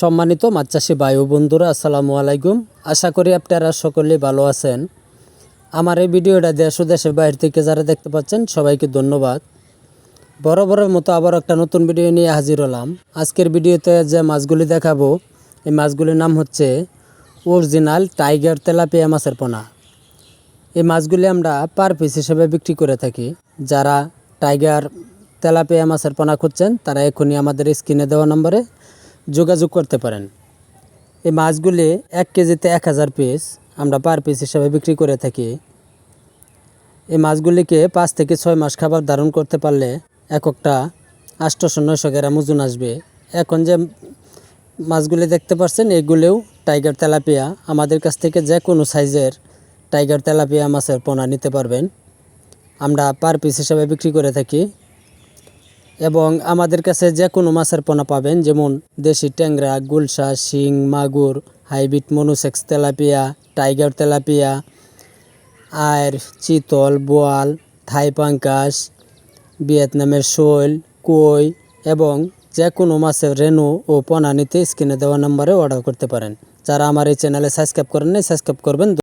সম্মানিত মাছ চাষি ও বন্ধুরা, আসসালামু আলাইকুম। আশা করি আপনারা সকলেই ভালো আছেন। আমার এই ভিডিওটা দেশ ও দেশের বাইরে থেকে যারা দেখতে পাচ্ছেন, সবাইকে ধন্যবাদ। বরাবরের মতো আবার একটা নতুন ভিডিও নিয়ে হাজির হলাম। আজকের ভিডিওতে যে মাছগুলি দেখাবো, এই মাছগুলির নাম হচ্ছে অরিজিনাল টাইগার তেলাপিয়া মাছের পোনা। এই মাছগুলি আমরা পার পিস হিসেবে বিক্রি করে থাকি। যারা টাইগার তেলাপিয়া মাছের পোনা খুঁজছেন, তারা এখনই আমাদের স্ক্রিনে দেওয়া নম্বরে যোগাযোগ করতে পারেন। এই মাছগুলি এক কেজিতে এক হাজার পিস আমরা পার পিস হিসাবে বিক্রি করে থাকি। এই মাছগুলিকে পাঁচ থেকে ছয় মাস খাবার ধারণ করতে পারলে এককটা আষ্টশো নয়শো গ্রাম ওজন আসবে। এখন যে মাছগুলি দেখতে পাচ্ছেন, এগুলিও টাইগার তেলাপিয়া। আমাদের কাছ থেকে যে কোনো সাইজের টাইগার তেলাপিয়া মাছের পোনা নিতে পারবেন। আমরা পার পিস হিসাবে বিক্রি করে থাকি। এবং আমাদের কাছে যে কোনো মাছের পোনা পাবেন, যেমন দেশি ট্যাংরা, গুলশা, শিং, মাগুর, hybrid monosex tilapia, tiger tilapia আর চিতল, বোয়াল, থাই পাঙ্কাস ভিয়েতনামের শৈল, কই এবং যে কোনো মাছের রেনু ও পোনা নিতে স্ক্রিনে দেওয়া নম্বরে অর্ডার করতে পারেন। যারা আমার এই চ্যানেলে সাবস্ক্রাইব করেন নাই, সাবস্ক্রাইব করবেন।